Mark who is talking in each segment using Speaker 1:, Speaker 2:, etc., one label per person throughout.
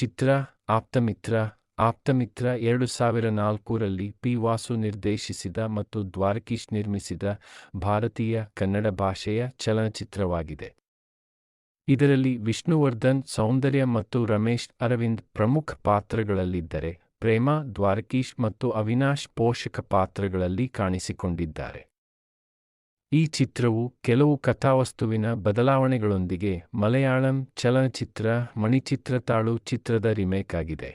Speaker 1: ಚಿತ್ರ, ಆಪ್ತಮಿತ್ರ ಆಪ್ತಮಿತ್ರ ಎರಡು ಸಾವಿರ ನಾಲ್ಕರಲ್ಲಿ ಪಿ. ವಾಸು ನಿರ್ದೇಶಿಸಿದ ಮತ್ತು ದ್ವಾರಕೀಶ್ ನಿರ್ಮಿಸಿದ ಭಾರತೀಯ ಕನ್ನಡ ಭಾಷೆಯ ಚಲನಚಿತ್ರವಾಗಿದೆ. ಇದರಲ್ಲಿ ವಿಷ್ಣುವರ್ಧನ್, ಸೌಂದರ್ಯ ಮತ್ತು ರಮೇಶ್ ಅರವಿಂದ್ ಪ್ರಮುಖ ಪಾತ್ರಗಳಲ್ಲಿದ್ದರೆ, ಪ್ರೇಮಾ, ದ್ವಾರಕೀಶ್ ಮತ್ತು ಅವಿನಾಶ್ ಪೋಷಕ ಪಾತ್ರಗಳಲ್ಲಿ ಕಾಣಿಸಿಕೊಂಡಿದ್ದಾರೆ. ಈ ಚಿತ್ರವು ಕೆಲವು ಕಥಾವಸ್ತುವಿನ ಬದಲಾವಣೆಗಳೊಂದಿಗೆ ಮಲಯಾಳಂ ಚಲನಚಿತ್ರ ಮಣಿಚಿತ್ರತಾಳು ಚಿತ್ರದ ರಿಮೇಕ್ ಆಗಿದೆ.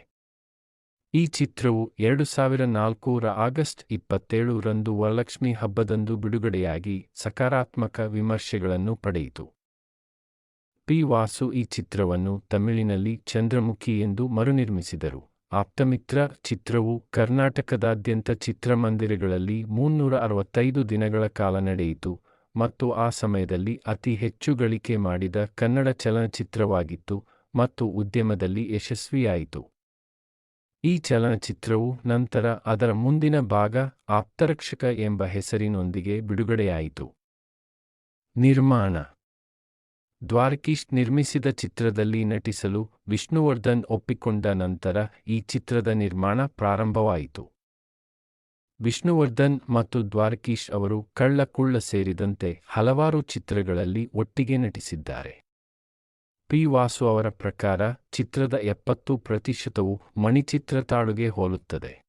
Speaker 1: ಈ ಚಿತ್ರವು ಎರಡು ಸಾವಿರ ನಾಲ್ಕೂರ ಆಗಸ್ಟ್ ಇಪ್ಪತ್ತೇಳು ರಂದು ವರಲಕ್ಷ್ಮಿ ಹಬ್ಬದಂದು ಬಿಡುಗಡೆಯಾಗಿ ಸಕಾರಾತ್ಮಕ ವಿಮರ್ಶೆಗಳನ್ನು ಪಡೆಯಿತು. ಪಿ ವಾಸು ಈ ಚಿತ್ರವನ್ನು ತಮಿಳಿನಲ್ಲಿ ಚಂದ್ರಮುಖಿ ಎಂದು ಮರುನಿರ್ಮಿಸಿದರು. ಆಪ್ತಮಿತ್ರ ಚಿತ್ರವು ಕರ್ನಾಟಕದಾದ್ಯಂತ ಚಿತ್ರಮಂದಿರಗಳಲ್ಲಿ ಮುನ್ನೂರ ಅರವತ್ತೈದು ದಿನಗಳ ಕಾಲ ನಡೆಯಿತು ಮತ್ತು ಆ ಸಮಯದಲ್ಲಿ ಅತಿ ಹೆಚ್ಚು ಗಳಿಕೆ ಮಾಡಿದ ಕನ್ನಡ ಚಲನಚಿತ್ರವಾಗಿತ್ತು ಮತ್ತು ಉದ್ಯಮದಲ್ಲಿ ಯಶಸ್ವಿಯಾಯಿತು. ಈ ಚಲನಚಿತ್ರವು ನಂತರ ಅದರ ಮುಂದಿನ ಭಾಗ ಆಪ್ತರಕ್ಷಕ ಎಂಬ ಹೆಸರಿನೊಂದಿಗೆ ಬಿಡುಗಡೆಯಾಯಿತು. ನಿರ್ಮಾಣ ದ್ವಾರಕೀಶ್ ನಿರ್ಮಿಸಿದ ಚಿತ್ರದಲ್ಲಿ ನಟಿಸಲು ವಿಷ್ಣುವರ್ಧನ್ ಒಪ್ಪಿಕೊಂಡ ನಂತರ ಈ ಚಿತ್ರದ ನಿರ್ಮಾಣ ಪ್ರಾರಂಭವಾಯಿತು. ವಿಷ್ಣುವರ್ಧನ್ ಮತ್ತು ದ್ವಾರಕೀಶ್ ಅವರು ಕಳ್ಳಕುಳ್ಳ ಸೇರಿದಂತೆ ಹಲವಾರು ಚಿತ್ರಗಳಲ್ಲಿ ಒಟ್ಟಿಗೆ ನಟಿಸಿದ್ದಾರೆ. ಪಿ ವಾಸು ಅವರ ಪ್ರಕಾರ ಚಿತ್ರದ ಎಪ್ಪತ್ತು ಪ್ರತಿಶತವು ಮಣಿಚಿತ್ರ ತಾಳುಗೆ ಹೋಲುತ್ತದೆ.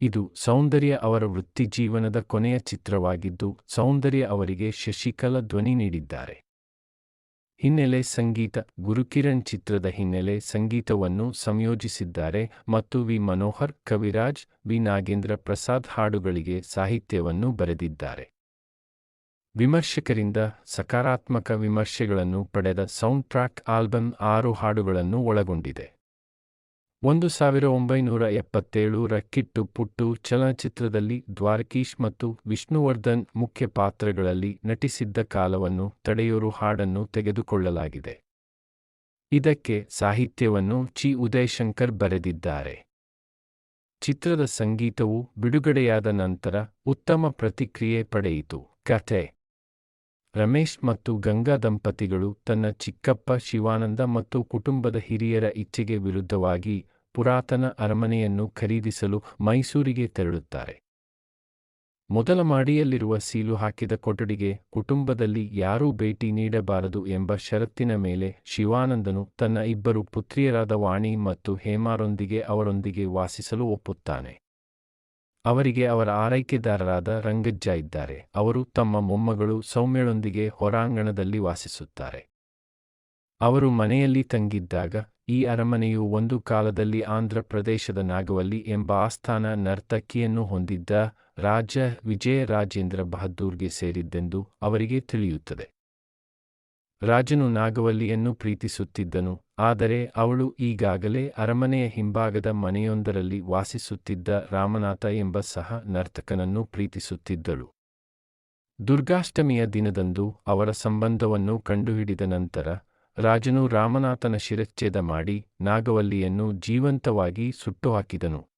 Speaker 1: ಇದು ಸೌಂದರ್ಯ ಅವರ ವೃತ್ತಿಜೀವನದ ಕೊನೆಯ ಚಿತ್ರವಾಗಿದ್ದು, ಸೌಂದರ್ಯ ಅವರಿಗೆ ಶಶಿಕಲಾ ಧ್ವನಿ ನೀಡಿದ್ದಾರೆ. ಹಿನ್ನೆಲೆ ಸಂಗೀತ ಗುರುಕಿರಣ್ ಚಿತ್ರದ ಹಿನ್ನೆಲೆ ಸಂಗೀತವನ್ನು ಸಂಯೋಜಿಸಿದ್ದಾರೆ ಮತ್ತು ವಿ ಮನೋಹರ್, ಕವಿರಾಜ್, ವಿ ನಾಗೇಂದ್ರ ಪ್ರಸಾದ್ ಹಾಡುಗಳಿಗೆ ಸಾಹಿತ್ಯವನ್ನು ಬರೆದಿದ್ದಾರೆ. ವಿಮರ್ಶಕರಿಂದ ಸಕಾರಾತ್ಮಕ ವಿಮರ್ಶೆಗಳನ್ನು ಪಡೆದ ಸೌಂಡ್ ಟ್ರ್ಯಾಕ್ ಆಲ್ಬಮ್ ಆರು ಹಾಡುಗಳನ್ನು ಒಳಗೊಂಡಿದೆ. ಒಂದು ಸಾವಿರ ಒಂಬೈನೂರ ಎಪ್ಪತ್ತೇಳರ ಕಿಟ್ಟು ಪುಟ್ಟು ಚಲನಚಿತ್ರದಲ್ಲಿ ದ್ವಾರಕೀಶ್ ಮತ್ತು ವಿಷ್ಣುವರ್ಧನ್ ಮುಖ್ಯ ಪಾತ್ರಗಳಲ್ಲಿ ನಟಿಸಿದ್ದ ಕಾಲವನ್ನು ತಡೆಯೂರು ಹಾಡನ್ನು ತೆಗೆದುಕೊಳ್ಳಲಾಗಿದೆ. ಇದಕ್ಕೆ ಸಾಹಿತ್ಯವನ್ನು ಚಿ. ಉದಯಶಂಕರ್ ಬರೆದಿದ್ದಾರೆ. ಚಿತ್ರದ ಸಂಗೀತವು ಬಿಡುಗಡೆಯಾದ ನಂತರ ಉತ್ತಮ ಪ್ರತಿಕ್ರಿಯೆ ಪಡೆಯಿತು. ಕಥೆ ರಮೇಶ್ ಮತ್ತು ಗಂಗಾ ದಂಪತಿಗಳು ತನ್ನ ಚಿಕ್ಕಪ್ಪ ಶಿವಾನಂದ ಮತ್ತು ಕುಟುಂಬದ ಹಿರಿಯರ ಇಚ್ಛೆಗೆ ವಿರುದ್ಧವಾಗಿ ಪುರಾತನ ಅರಮನೆಯನ್ನು ಖರೀದಿಸಲು ಮೈಸೂರಿಗೆ ತೆರಳುತ್ತಾರೆ. ಮೊದಲ ಮಾಡಿಯಲ್ಲಿರುವ ಸೀಲು ಹಾಕಿದ ಕೊಠಡಿಗೆ ಕುಟುಂಬದಲ್ಲಿ ಯಾರೂ ಭೇಟಿ ನೀಡಬಾರದು ಎಂಬ ಷರತ್ತಿನ ಮೇಲೆ ಶಿವಾನಂದನು ತನ್ನ ಇಬ್ಬರು ಪುತ್ರಿಯರಾದ ವಾಣಿ ಮತ್ತು ಹೇಮಾರೊಂದಿಗೆ ಅವರೊಂದಿಗೆ ವಾಸಿಸಲು ಒಪ್ಪುತ್ತಾನೆ. ಅವರಿಗೆ ಅವರ ಆರೈಕೆದಾರರಾದ ರಂಗಜ್ಜ ಇದ್ದಾರೆ. ಅವರು ತಮ್ಮ ಮೊಮ್ಮಗಳು ಸೌಮ್ಯಳೊಂದಿಗೆ ಹೊರಾಂಗಣದಲ್ಲಿ ವಾಸಿಸುತ್ತಾರೆ. ಅವರು ಮನೆಯಲ್ಲಿ ತಂಗಿದ್ದಾಗ, ಈ ಅರಮನೆಯು ಒಂದು ಕಾಲದಲ್ಲಿ ಆಂಧ್ರಪ್ರದೇಶದ ನಾಗವಲ್ಲಿ ಎಂಬ ಆಸ್ಥಾನ ನರ್ತಕಿಯನ್ನು ಹೊಂದಿದ್ದ ರಾಜ ವಿಜಯ ರಾಜೇಂದ್ರ ಬಹದ್ದೂರ್ಗೆ ಸೇರಿದ್ದೆಂದು ಅವರಿಗೆ ತಿಳಿಯುತ್ತದೆ. ರಾಜನು ನಾಗವಲ್ಲಿಯನ್ನು ಪ್ರೀತಿಸುತ್ತಿದ್ದನು. ಆದರೆ ಅವಳು ಈಗಾಗಲೇ ಅರಮನೆಯ ಹಿಂಭಾಗದ ಮನೆಯೊಂದರಲ್ಲಿ ವಾಸಿಸುತ್ತಿದ್ದ ರಾಮನಾಥ ಎಂಬ ಸಹ ನರ್ತಕನನ್ನು ಪ್ರೀತಿಸುತ್ತಿದ್ದಳು. ದುರ್ಗಾಷ್ಟಮಿಯ ದಿನದಂದು ಅವರ ಸಂಬಂಧವನ್ನು ಕಂಡುಹಿಡಿದ ನಂತರ ರಾಜನು ರಾಮನಾಥನ ಶಿರಚ್ಛೇದ ಮಾಡಿ ನಾಗವಲ್ಲಿಯನ್ನು ಜೀವಂತವಾಗಿ ಸುಟ್ಟುಹಾಕಿದನು.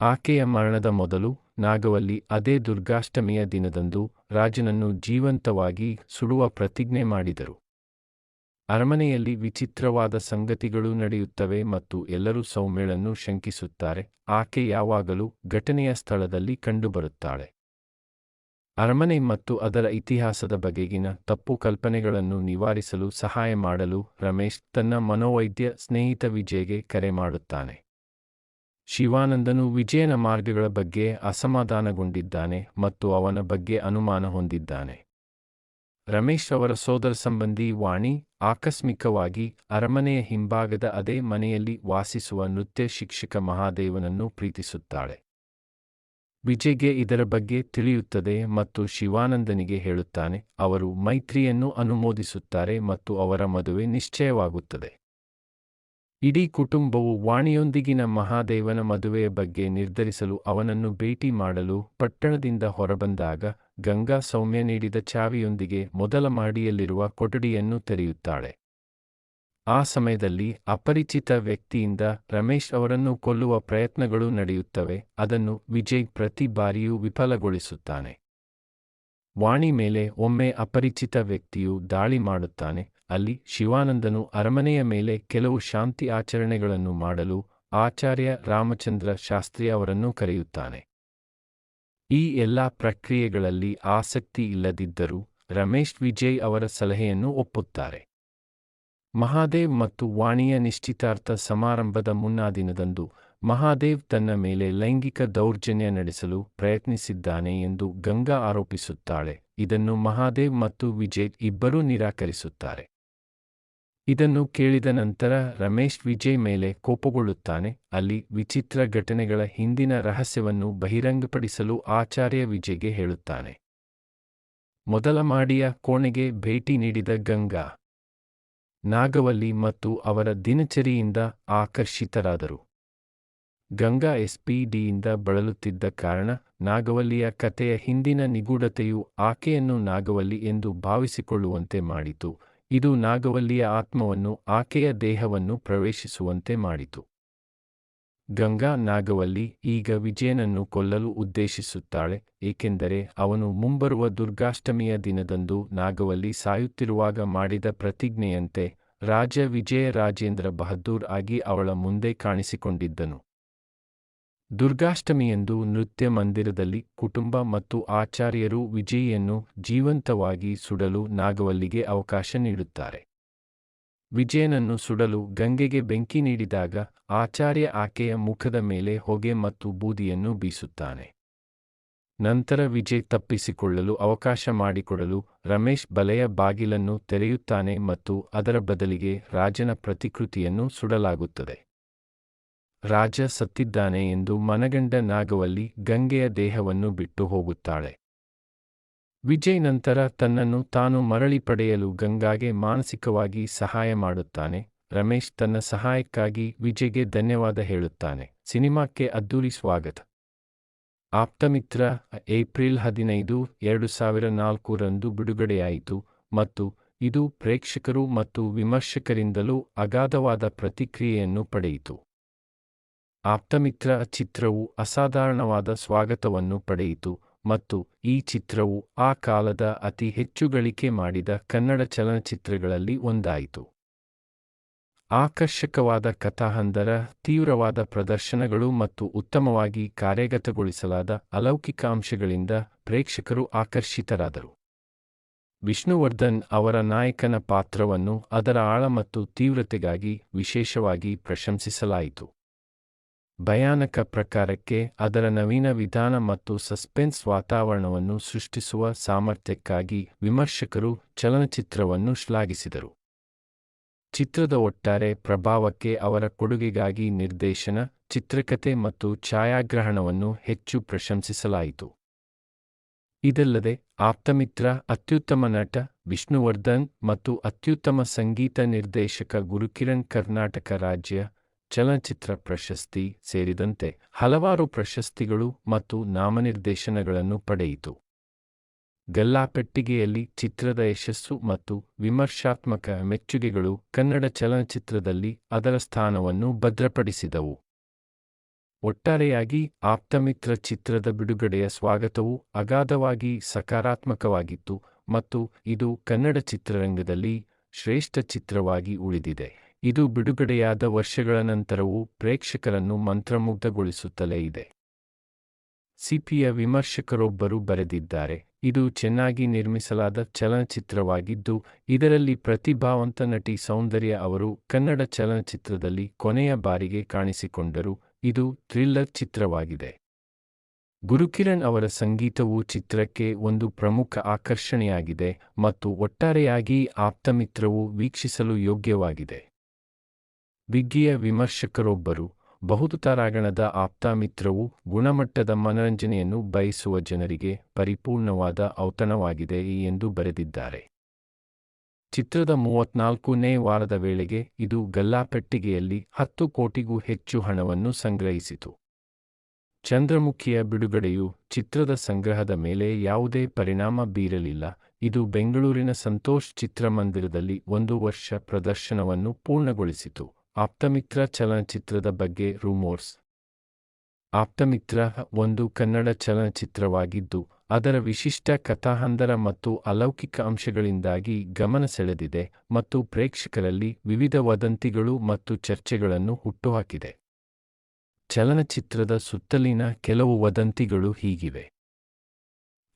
Speaker 1: ಆಕೆಯ ಮರಣದ ಮೊದಲು ನಾಗವಲ್ಲಿ ಅದೇ ದುರ್ಗಾಷ್ಟಮಿಯ ದಿನದಂದು ರಾಜನನ್ನು ಜೀವಂತವಾಗಿ ಸುಡುವ ಪ್ರತಿಜ್ಞೆ ಮಾಡಿದರು. ಅರಮನೆಯಲ್ಲಿ ವಿಚಿತ್ರವಾದ ಸಂಗತಿಗಳು ನಡೆಯುತ್ತವೆ ಮತ್ತು ಎಲ್ಲರೂ ಸೌಮ್ಯಳನ್ನು ಶಂಕಿಸುತ್ತಾರೆ. ಆಕೆ ಯಾವಾಗಲೂ ಘಟನೆಯ ಸ್ಥಳದಲ್ಲಿ ಕಂಡುಬರುತ್ತಾಳೆ. ಅರಮನೆ ಮತ್ತು ಅದರ ಇತಿಹಾಸದ ಬಗೆಗಿನ ತಪ್ಪು ಕಲ್ಪನೆಗಳನ್ನು ನಿವಾರಿಸಲು ಸಹಾಯ ಮಾಡಲು ರಮೇಶ್ ತನ್ನ ಮನೋವೈದ್ಯ ಸ್ನೇಹಿತ ವಿಜಯ್ಗೆ ಕರೆ ಮಾಡುತ್ತಾನೆ. ಶಿವಾನಂದನು ವಿಜಯನ ಮಾರ್ಗಗಳ ಬಗ್ಗೆ ಅಸಮಾಧಾನಗೊಂಡಿದ್ದಾನೆ ಮತ್ತು ಅವನ ಬಗ್ಗೆ ಅನುಮಾನ ಹೊಂದಿದ್ದಾನೆ. ರಮೇಶ್ ಅವರ ಸೋದರ ಸಂಬಂಧಿ ವಾಣಿ ಆಕಸ್ಮಿಕವಾಗಿ ಅರಮನೆಯ ಹಿಂಭಾಗದ ಅದೇ ಮನೆಯಲ್ಲಿ ವಾಸಿಸುವ ನೃತ್ಯ ಶಿಕ್ಷಕ ಮಹಾದೇವನನ್ನು ಪ್ರೀತಿಸುತ್ತಾಳೆ. ವಿಜಯ್ಗೆ ಇದರ ಬಗ್ಗೆ ತಿಳಿಯುತ್ತದೆ ಮತ್ತು ಶಿವಾನಂದನಿಗೆ ಹೇಳುತ್ತಾನೆ, ಅವರು ಮೈತ್ರಿಯನ್ನು ಅನುಮೋದಿಸುತ್ತಾರೆ ಮತ್ತು ಅವರ ಮದುವೆ ನಿಶ್ಚಯವಾಗುತ್ತದೆ. ಇಡೀ ಕುಟುಂಬವು ವಾಣಿಯೊಂದಿಗಿನ ಮಹಾದೇವನ ಮದುವೆಯ ಬಗ್ಗೆ ನಿರ್ಧರಿಸಲು ಅವನನ್ನು ಭೇಟಿ ಮಾಡಲು ಪಟ್ಟಣದಿಂದ ಹೊರಬಂದಾಗ ಗಂಗಾ ಸೌಮ್ಯ ನೀಡಿದ ಚಾವಿಯೊಂದಿಗೆ ಮೊದಲ ಮಾಡಿಯಲ್ಲಿರುವ ಕೊಠಡಿಯನ್ನು ತೆರೆಯುತ್ತಾಳೆ. ಆ ಸಮಯದಲ್ಲಿ ಅಪರಿಚಿತ ವ್ಯಕ್ತಿಯಿಂದ ರಮೇಶ್ ಅವರನ್ನು ಕೊಲ್ಲುವ ಪ್ರಯತ್ನಗಳು ನಡೆಯುತ್ತವೆ, ಅದನ್ನು ವಿಜಯ್ ಪ್ರತಿ ಬಾರಿಯೂ ವಿಫಲಗೊಳಿಸುತ್ತಾನೆ. ವಾಣಿ ಮೇಲೆ ಒಮ್ಮೆ ಅಪರಿಚಿತ ವ್ಯಕ್ತಿಯು ದಾಳಿ ಮಾಡುತ್ತಾನೆ ಅಲ್ಲಿ ಶಿವಾನಂದನು ಅರಮನೆಯ ಮೇಲೆ ಕೆಲವು ಶಾಂತಿ ಆಚರಣೆಗಳನ್ನು ಮಾಡಲು ಆಚಾರ್ಯ ರಾಮಚಂದ್ರ ಶಾಸ್ತ್ರಿ ಅವರನ್ನು ಕರೆಯುತ್ತಾನೆ. ಈ ಎಲ್ಲ ಪ್ರಕ್ರಿಯೆಗಳಲ್ಲಿ ಆಸಕ್ತಿ ಇಲ್ಲದಿದ್ದರೂ ರಮೇಶ್ ವಿಜಯ್ ಅವರ ಸಲಹೆಯನ್ನು ಒಪ್ಪುತ್ತಾರೆ. ಮಹಾದೇವ್ ಮತ್ತು ವಾಣಿಯ ನಿಶ್ಚಿತಾರ್ಥ ಸಮಾರಂಭದ ಮುನ್ನಾದಿನದಂದು ಮಹಾದೇವ್ ತನ್ನ ಮೇಲೆ ಲೈಂಗಿಕ ದೌರ್ಜನ್ಯ ನಡೆಸಲು ಪ್ರಯತ್ನಿಸಿದ್ದಾನೆ ಎಂದು ಗಂಗಾ ಆರೋಪಿಸುತ್ತಾಳೆ. ಇದನ್ನು ಮಹಾದೇವ್ ಮತ್ತು ವಿಜಯ್ ಇಬ್ಬರೂ ನಿರಾಕರಿಸುತ್ತಾರೆ. ಇದನ್ನು ಕೇಳಿದ ನಂತರ ರಮೇಶ್ ವಿಜಯ್ ಮೇಲೆ ಕೋಪಗೊಳ್ಳುತ್ತಾನೆ. ಅಲ್ಲಿ ವಿಚಿತ್ರ ಘಟನೆಗಳ ಹಿಂದಿನ ರಹಸ್ಯವನ್ನು ಬಹಿರಂಗಪಡಿಸಲು ಆಚಾರ್ಯ ವಿಜಯ್ಗೆ ಹೇಳುತ್ತಾನೆ. ಮೊದಲ ಮಾಡಿಯ ಕೋಣೆಗೆ ಭೇಟಿ ನೀಡಿದ ಗಂಗಾ, ನಾಗವಲ್ಲಿ ಮತ್ತು ಅವರ ದಿನಚರಿಯಿಂದ ಆಕರ್ಷಿತರಾದರು. ಗಂಗಾ ಎಸ್ಪಿಡಿಯಿಂದ ಬಳಲುತ್ತಿದ್ದ ಕಾರಣ ನಾಗವಲ್ಲಿಯ ಕಥೆಯ ಹಿಂದಿನ ನಿಗೂಢತೆಯು ಆಕೆಯನ್ನು ನಾಗವಲ್ಲಿ ಎಂದು ಭಾವಿಸಿಕೊಳ್ಳುವಂತೆ ಮಾಡಿತು. ಇದು ನಾಗವಲ್ಲಿಯ ಆತ್ಮವನ್ನು, ಆಕೆಯ ದೇಹವನ್ನು ಪ್ರವೇಶಿಸುವಂತೆ ಮಾಡಿತು. ಗಂಗಾ ನಾಗವಲ್ಲಿ ಈಗ ವಿಜಯನನ್ನು ಕೊಲ್ಲಲು ಉದ್ದೇಶಿಸುತ್ತಾಳೆ, ಏಕೆಂದರೆ ಅವನು ಮುಂಬರುವ ದುರ್ಗಾಷ್ಟಮಿಯ ದಿನದಂದು ನಾಗವಲ್ಲಿ ಸಾಯುತ್ತಿರುವಾಗ ಮಾಡಿದ ಪ್ರತಿಜ್ಞೆಯಂತೆ ರಾಜ ವಿಜಯ ರಾಜೇಂದ್ರ ಬಹದ್ದೂರ್ ಆಗಿ ಅವಳ ಮುಂದೆ ಕಾಣಿಸಿಕೊಂಡಿದ್ದನು. ದುರ್ಗಾಷ್ಟಮಿಯಂದು ನೃತ್ಯ ಮಂದಿರದಲ್ಲಿ ಕುಟುಂಬ ಮತ್ತು ಆಚಾರ್ಯರು ವಿಜಯಿಯನ್ನು ಜೀವಂತವಾಗಿ ಸುಡಲು ನಾಗವಲ್ಲಿಗೆ ಅವಕಾಶ ನೀಡುತ್ತಾರೆ. ವಿಜಯನನ್ನು ಸುಡಲು ಗಂಗೆಗೆ ಬೆಂಕಿ ನೀಡಿದಾಗ ಆಚಾರ್ಯ ಆಕೆಯ ಮುಖದ ಮೇಲೆ ಹೊಗೆ ಮತ್ತು ಬೂದಿಯನ್ನು ಬೀಸುತ್ತಾನೆ. ನಂತರ ವಿಜಯ್ ತಪ್ಪಿಸಿಕೊಳ್ಳಲು ಅವಕಾಶ ಮಾಡಿಕೊಡಲು ರಮೇಶ್ ಬಲೆಯ ಬಾಗಿಲನ್ನು ತೆರೆಯುತ್ತಾನೆ ಮತ್ತು ಅದರ ಬದಲಿಗೆ ರಾಜನ ಪ್ರತಿಕೃತಿಯನ್ನು ಸುಡಲಾಗುತ್ತದೆ. ರಾಜ ಸತ್ತಿದ್ದಾನೆ ಎಂದು ಮನಗಂಡ ನಾಗವಲ್ಲಿ ಗಂಗೆಯ ದೇಹವನ್ನು ಬಿಟ್ಟು ಹೋಗುತ್ತಾಳೆ. ವಿಜಯ್ ನಂತರ ತನ್ನನ್ನು ತಾನು ಮರಳಿ ಪಡೆಯಲು ಗಂಗಾಗೆ ಮಾನಸಿಕವಾಗಿ ಸಹಾಯ ಮಾಡುತ್ತಾನೆ. ರಮೇಶ್ ತನ್ನ ಸಹಾಯಕ್ಕಾಗಿ ವಿಜಯ್ಗೆ ಧನ್ಯವಾದ ಹೇಳುತ್ತಾನೆ. ಸಿನಿಮಾಕ್ಕೆ ಅದ್ದೂರಿ ಸ್ವಾಗತ. ಆಪ್ತಮಿತ್ರ, ಏಪ್ರಿಲ್ ಹದಿನೈದು, ಎರಡು ಸಾವಿರ ನಾಲ್ಕರಂದು ಬಿಡುಗಡೆಯಾಯಿತು ಮತ್ತು ಇದು ಪ್ರೇಕ್ಷಕರು ಮತ್ತು ವಿಮರ್ಶಕರಿಂದಲೂ ಅಗಾಧವಾದ ಪ್ರತಿಕ್ರಿಯೆಯನ್ನು ಪಡೆಯಿತು. ಆಪ್ತಮಿತ್ರ ಚಿತ್ರವು ಅಸಾಧಾರಣವಾದ ಸ್ವಾಗತವನ್ನು ಪಡೆಯಿತು ಮತ್ತು ಈ ಚಿತ್ರವು ಆ ಕಾಲದ ಅತಿ ಹೆಚ್ಚು ಗಳಿಕೆ ಮಾಡಿದ ಕನ್ನಡ ಚಲನಚಿತ್ರಗಳಲ್ಲಿ ಒಂದಾಯಿತು. ಆಕರ್ಷಕವಾದ ಕಥಾಹಂದರ, ತೀವ್ರವಾದ ಪ್ರದರ್ಶನಗಳು ಮತ್ತು ಉತ್ತಮವಾಗಿ ಕಾರ್ಯಗತಗೊಳಿಸಲಾದ ಅಲೌಕಿಕ ಅಂಶಗಳಿಂದ ಪ್ರೇಕ್ಷಕರು ಆಕರ್ಷಿತರಾದರು. ವಿಷ್ಣುವರ್ಧನ್ ಅವರ ನಾಯಕನ ಪಾತ್ರವನ್ನು ಅದರ ಆಳ ಮತ್ತು ತೀವ್ರತೆಗಾಗಿ ವಿಶೇಷವಾಗಿ ಪ್ರಶಂಸಿಸಲಾಯಿತು. ಭಯಾನಕ ಪ್ರಕಾರಕ್ಕೆ ಅದರ ನವೀನ ವಿಧಾನ ಮತ್ತು ಸಸ್ಪೆನ್ಸ್ ವಾತಾವರಣವನ್ನು ಸೃಷ್ಟಿಸುವ ಸಾಮರ್ಥ್ಯಕ್ಕಾಗಿ ವಿಮರ್ಶಕರು ಚಲನಚಿತ್ರವನ್ನು ಶ್ಲಾಘಿಸಿದರು. ಚಿತ್ರದ ಒಟ್ಟಾರೆ ಪ್ರಭಾವಕ್ಕೆ ಅವರ ಕೊಡುಗೆಗಾಗಿ ನಿರ್ದೇಶನ, ಚಿತ್ರಕತೆ ಮತ್ತು ಛಾಯಾಗ್ರಹಣವನ್ನು ಹೆಚ್ಚು ಪ್ರಶಂಸಿಸಲಾಯಿತು. ಇದಲ್ಲದೆ, ಆಪ್ತಮಿತ್ರ, ಅತ್ಯುತ್ತಮ ನಟ ವಿಷ್ಣುವರ್ಧನ್ ಮತ್ತು ಅತ್ಯುತ್ತಮ ಸಂಗೀತ ನಿರ್ದೇಶಕ ಗುರುಕಿರಣ್ ಕರ್ನಾಟಕ ರಾಜ್ಯ ಚಲನಚಿತ್ರ ಪ್ರಶಸ್ತಿ ಸೇರಿದಂತೆ ಹಲವಾರು ಪ್ರಶಸ್ತಿಗಳು ಮತ್ತು ನಾಮನಿರ್ದೇಶನಗಳನ್ನು ಪಡೆಯಿತು. ಗಲ್ಲಾಪೆಟ್ಟಿಗೆಯಲ್ಲಿ ಚಿತ್ರದ ಯಶಸ್ಸು ಮತ್ತು ವಿಮರ್ಶಾತ್ಮಕ ಮೆಚ್ಚುಗೆಗಳು ಕನ್ನಡ ಚಲನಚಿತ್ರದಲ್ಲಿ ಅದರ ಸ್ಥಾನವನ್ನು ಭದ್ರಪಡಿಸಿದವು. ಒಟ್ಟಾರೆಯಾಗಿ ಆಪ್ತಮಿತ್ರ ಚಿತ್ರದ ಬಿಡುಗಡೆಯ ಸ್ವಾಗತವು ಅಗಾಧವಾಗಿ ಸಕಾರಾತ್ಮಕವಾಗಿತ್ತು ಮತ್ತು ಇದು ಕನ್ನಡ ಚಿತ್ರರಂಗದಲ್ಲಿ ಶ್ರೇಷ್ಠ ಚಿತ್ರವಾಗಿ ಉಳಿದಿದೆ. ಇದು ಬಿಡುಗಡೆಯಾದ ವರ್ಷಗಳ ನಂತರವೂ ಪ್ರೇಕ್ಷಕರನ್ನು ಮಂತ್ರಮುಗ್ಧಗೊಳಿಸುತ್ತಲೇ ಇದೆ. ಸಿಪಿಯ ವಿಮರ್ಶಕರೊಬ್ಬರು ಬರೆದಿದ್ದಾರೆ, ಇದು ಚೆನ್ನಾಗಿ ನಿರ್ಮಿಸಲಾದ ಚಲನಚಿತ್ರವಾಗಿದ್ದು, ಇದರಲ್ಲಿ ಪ್ರತಿಭಾವಂತ ನಟಿ ಸೌಂದರ್ಯ ಅವರು ಕನ್ನಡ ಚಲನಚಿತ್ರದಲ್ಲಿ ಕೊನೆಯ ಬಾರಿಗೆ ಕಾಣಿಸಿಕೊಂಡರು, ಇದು ಥ್ರಿಲ್ಲರ್ ಚಿತ್ರವಾಗಿದೆ. ಗುರುಕಿರಣ್ ಅವರ ಸಂಗೀತವು ಚಿತ್ರಕ್ಕೆ ಒಂದು ಪ್ರಮುಖ ಆಕರ್ಷಣೆಯಾಗಿದೆ ಮತ್ತು ಒಟ್ಟಾರೆಯಾಗಿ ಆಪ್ತಮಿತ್ರವು ವೀಕ್ಷಿಸಲು ಯೋಗ್ಯವಾಗಿದೆ. ವಿಗ್ಗಿಯ ವಿಮರ್ಶಕರೊಬ್ಬರು ಬಹುತುತಾರಾಗಣದ ಆಪ್ತಮಿತ್ರವು ಗುಣಮಟ್ಟದ ಮನರಂಜನೆಯನ್ನು ಬಯಸುವ ಜನರಿಗೆ ಪರಿಪೂರ್ಣವಾದ ಔತಣವಾಗಿದೆ ಎಂದು ಬರೆದಿದ್ದಾರೆ. ಚಿತ್ರದ ಮೂವತ್ನಾಲ್ಕನೇ ವಾರದ ವೇಳೆಗೆ ಇದು ಗಲ್ಲಾಪೆಟ್ಟಿಗೆಯಲ್ಲಿ ಹತ್ತು ಕೋಟಿಗೂ ಹೆಚ್ಚು ಹಣವನ್ನು ಸಂಗ್ರಹಿಸಿತು. ಚಂದ್ರಮುಖಿಯ ಬಿಡುಗಡೆಯು ಚಿತ್ರದ ಸಂಗ್ರಹದ ಮೇಲೆ ಯಾವುದೇ ಪರಿಣಾಮ ಬೀರಲಿಲ್ಲ. ಇದು ಬೆಂಗಳೂರಿನ ಸಂತೋಷ್ ಚಿತ್ರಮಂದಿರದಲ್ಲಿ ಒಂದು ವರ್ಷ ಪ್ರದರ್ಶನವನ್ನು ಪೂರ್ಣಗೊಳಿಸಿತು. ಆಪ್ತಮಿತ್ರ ಚಲನಚಿತ್ರದ ಬಗ್ಗೆ ರೂಮೋರ್ಸ್ ಆಪ್ತಮಿತ್ರ ಒಂದು ಕನ್ನಡ ಚಲನಚಿತ್ರವಾಗಿದ್ದು, ಅದರ ವಿಶಿಷ್ಟ ಕಥಾಹಂದರ ಮತ್ತು ಅಲೌಕಿಕ ಅಂಶಗಳಿಂದಾಗಿ ಗಮನ ಸೆಳೆದಿದೆ ಮತ್ತು ಪ್ರೇಕ್ಷಕರಲ್ಲಿ ವಿವಿಧ ವದಂತಿಗಳು ಮತ್ತು ಚರ್ಚೆಗಳನ್ನು ಹುಟ್ಟುಹಾಕಿದೆ. ಚಲನಚಿತ್ರದ ಸುತ್ತಲಿನ ಕೆಲವು ವದಂತಿಗಳು ಹೀಗಿವೆ.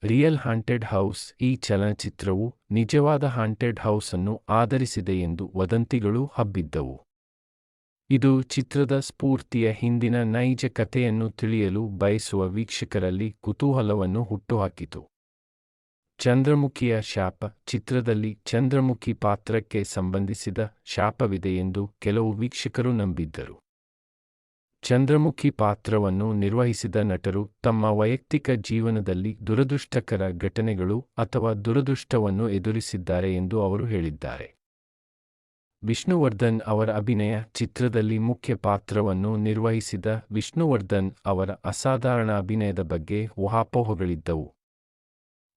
Speaker 1: ರಿಯಲ್ ಹಾಂಟೆಡ್ ಹೌಸ್ ಈ ಚಲನಚಿತ್ರವು ನಿಜವಾದ ಹಾಂಟೆಡ್ ಹೌಸ್ ಅನ್ನು ಆಧರಿಸಿದೆ ಎಂದು ವದಂತಿಗಳು ಹಬ್ಬಿದ್ದವು. ಇದು ಚಿತ್ರದ ಸ್ಫೂರ್ತಿಯ ಹಿಂದಿನ ನೈಜ ಕಥೆಯನ್ನು ತಿಳಿಯಲು ಬಯಸುವ ವೀಕ್ಷಕರಲ್ಲಿ ಕುತೂಹಲವನ್ನು ಹುಟ್ಟುಹಾಕಿತು. ಚಂದ್ರಮುಖಿಯ ಶಾಪ ಚಿತ್ರದಲ್ಲಿ ಚಂದ್ರಮುಖಿ ಪಾತ್ರಕ್ಕೆ ಸಂಬಂಧಿಸಿದ ಶಾಪವಿದೆ ಎಂದು ಕೆಲವು ವೀಕ್ಷಕರು ನಂಬಿದ್ದರು. ಚಂದ್ರಮುಖಿ ಪಾತ್ರವನ್ನು ನಿರ್ವಹಿಸಿದ ನಟರು ತಮ್ಮ ವೈಯಕ್ತಿಕ ಜೀವನದಲ್ಲಿ ದುರದೃಷ್ಟಕರ ಘಟನೆಗಳು ಅಥವಾ ದುರದೃಷ್ಟವನ್ನು ಎದುರಿಸಿದ್ದಾರೆ ಎಂದು ಅವರು ಹೇಳಿದ್ದಾರೆ. ವಿಷ್ಣುವರ್ಧನ್ ಅವರ ಅಭಿನಯ ಚಿತ್ರದಲ್ಲಿ ಮುಖ್ಯ ಪಾತ್ರವನ್ನು ನಿರ್ವಹಿಸಿದ ವಿಷ್ಣುವರ್ಧನ್ ಅವರ ಅಸಾಧಾರಣ ಅಭಿನಯದ ಬಗ್ಗೆ ಊಹಾಪೋಹಗಳಿದ್ದವು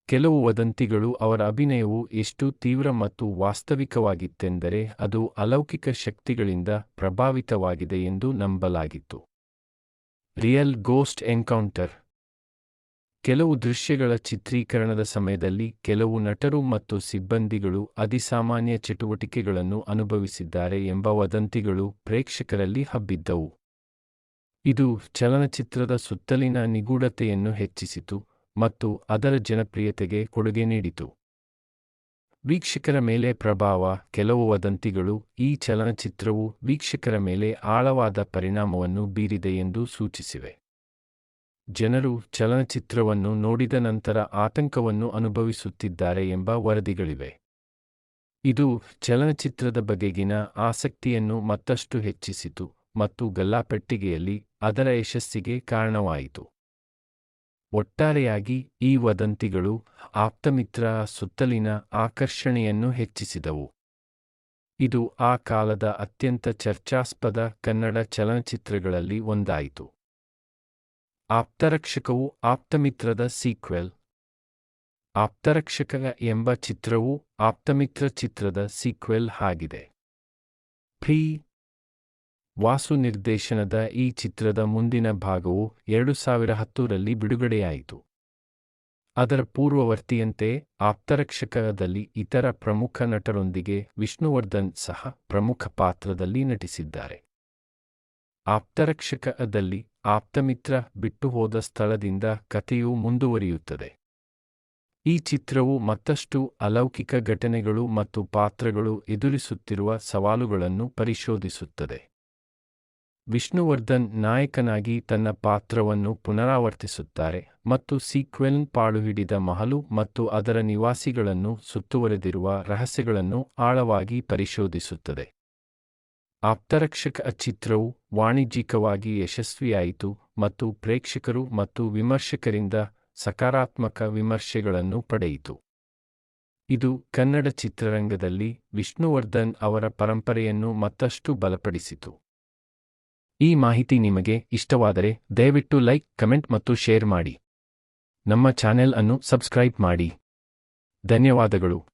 Speaker 1: ಕೆಲವು ವದಂತಿಗಳು ಅವರ ಅಭಿನಯವು ಎಷ್ಟು ತೀವ್ರ ಮತ್ತು ವಾಸ್ತವಿಕವಾಗಿತ್ತೆಂದರೆ ಅದು ಅಲೌಕಿಕ ಶಕ್ತಿಗಳಿಂದ ಪ್ರಭಾವಿತವಾಗಿದೆ ಎಂದು ನಂಬಲಾಗಿತ್ತು. ರಿಯಲ್ ಗೋಸ್ಟ್ ಎನ್ಕೌಂಟರ್ ಕೆಲವು ದೃಶ್ಯಗಳ ಚಿತ್ರೀಕರಣದ ಸಮಯದಲ್ಲಿ ಕೆಲವು ನಟರು ಮತ್ತು ಸಿಬ್ಬಂದಿಗಳು ಅಧಿಸಾಮಾನ್ಯ ಚಟುವಟಿಕೆಗಳನ್ನು ಅನುಭವಿಸಿದ್ದಾರೆ ಎಂಬ ವದಂತಿಗಳು ಪ್ರೇಕ್ಷಕರಲ್ಲಿ ಹಬ್ಬಿದ್ದವು. ಇದು ಚಲನಚಿತ್ರದ ಸುತ್ತಲಿನ ನಿಗೂಢತೆಯನ್ನು ಹೆಚ್ಚಿಸಿತು ಮತ್ತು ಅದರ ಜನಪ್ರಿಯತೆಗೆ ಕೊಡುಗೆ ನೀಡಿತು. ವೀಕ್ಷಕರ ಮೇಲೆ ಪ್ರಭಾವ, ಕೆಲವು ವದಂತಿಗಳು ಈ ಚಲನಚಿತ್ರವು ವೀಕ್ಷಕರ ಮೇಲೆ ಆಳವಾದ ಪರಿಣಾಮವನ್ನು ಬೀರಿದೆ ಎಂದು ಸೂಚಿಸಿವೆ. ಜನರು ಚಲನಚಿತ್ರವನ್ನು ನೋಡಿದ ನಂತರ ಆತಂಕವನ್ನು ಅನುಭವಿಸುತ್ತಿದ್ದಾರೆ ಎಂಬ ವರದಿಗಳಿವೆ. ಇದು ಚಲನಚಿತ್ರದ ಬಗೆಗಿನ ಆಸಕ್ತಿಯನ್ನು ಮತ್ತಷ್ಟು ಹೆಚ್ಚಿಸಿತು ಮತ್ತು ಗಲ್ಲಾಪೆಟ್ಟಿಗೆಯಲ್ಲಿ ಅದರ ಯಶಸ್ಸಿಗೆ ಕಾರಣವಾಯಿತು. ಒಟ್ಟಾರೆಯಾಗಿ ಈ ವದಂತಿಗಳು ಆಪ್ತಮಿತ್ರ ಸುತ್ತಲಿನ ಆಕರ್ಷಣೆಯನ್ನು ಹೆಚ್ಚಿಸಿದವು. ಇದು ಆ ಕಾಲದ ಅತ್ಯಂತ ಚರ್ಚಾಸ್ಪದ ಕನ್ನಡ ಚಲನಚಿತ್ರಗಳಲ್ಲಿ ಒಂದಾಯಿತು. ಆಪ್ತರಕ್ಷಕವು ಆಪ್ತಮಿತ್ರದ ಸೀಕ್ವೆಲ್. ಆಪ್ತರಕ್ಷಕ ಎಂಬ ಚಿತ್ರವು ಆಪ್ತಮಿತ್ರ ಚಿತ್ರದ ಸೀಕ್ವೆಲ್ ಆಗಿದೆ. ಪ್ರೀ ವಾಸು ನಿರ್ದೇಶನದ ಈ ಚಿತ್ರದ ಮುಂದಿನ ಭಾಗವು ಎರಡು ಸಾವಿರ ಹತ್ತರಲ್ಲಿ ಬಿಡುಗಡೆಯಾಯಿತು. ಅದರ ಪೂರ್ವವರ್ತಿಯಂತೆ ಆಪ್ತರಕ್ಷಕದಲ್ಲಿ ಇತರ ಪ್ರಮುಖ ನಟರೊಂದಿಗೆ ವಿಷ್ಣುವರ್ಧನ್ ಸಹ ಪ್ರಮುಖ ಪಾತ್ರದಲ್ಲಿ ನಟಿಸಿದ್ದಾರೆ. ಆಪ್ತರಕ್ಷಕದಲ್ಲಿ ಆಪ್ತಮಿತ್ರ ಬಿಟ್ಟು ಹೋದ ಸ್ಥಳದಿಂದ ಕಥೆಯು ಮುಂದುವರಿಯುತ್ತದೆ. ಈ ಚಿತ್ರವು ಮತ್ತಷ್ಟು ಅಲೌಕಿಕ ಘಟನೆಗಳು ಮತ್ತು ಪಾತ್ರಗಳು ಎದುರಿಸುತ್ತಿರುವ ಸವಾಲುಗಳನ್ನು ಪರಿಶೋಧಿಸುತ್ತದೆ. ವಿಷ್ಣುವರ್ಧನ್ ನಾಯಕನಾಗಿ ತನ್ನ ಪಾತ್ರವನ್ನು ಪುನರಾವರ್ತಿಸುತ್ತಾರೆ ಮತ್ತು ಸೀಕ್ವೆಲ್ ಪಾಳುಹಿಡಿದ ಮಹಲು ಮತ್ತು ಅದರ ನಿವಾಸಿಗಳನ್ನು ಸುತ್ತುವರೆದಿರುವ ರಹಸ್ಯಗಳನ್ನು ಆಳವಾಗಿ ಪರಿಶೋಧಿಸುತ್ತದೆ. ಆಪ್ತರಕ್ಷಕ ಚಿತ್ರವು ವಾಣಿಜ್ಯಿಕವಾಗಿ ಯಶಸ್ವಿಯಾಯಿತು ಮತ್ತು ಪ್ರೇಕ್ಷಕರು ಮತ್ತು ವಿಮರ್ಶಕರಿಂದ ಸಕಾರಾತ್ಮಕ ವಿಮರ್ಶೆಗಳನ್ನು ಪಡೆಯಿತು. ಇದು ಕನ್ನಡ ಚಿತ್ರರಂಗದಲ್ಲಿ ವಿಷ್ಣುವರ್ಧನ್ ಅವರ ಪರಂಪರೆಯನ್ನು ಮತ್ತಷ್ಟು ಬಲಪಡಿಸಿತು. ಈ ಮಾಹಿತಿ ನಿಮಗೆ ಇಷ್ಟವಾದರೆ ದಯವಿಟ್ಟು ಲೈಕ್, ಕಮೆಂಟ್ ಮತ್ತು ಶೇರ್ ಮಾಡಿ. ನಮ್ಮ ಚಾನೆಲ್ ಅನ್ನು ಸಬ್ಸ್ಕ್ರೈಬ್ ಮಾಡಿ. ಧನ್ಯವಾದಗಳು.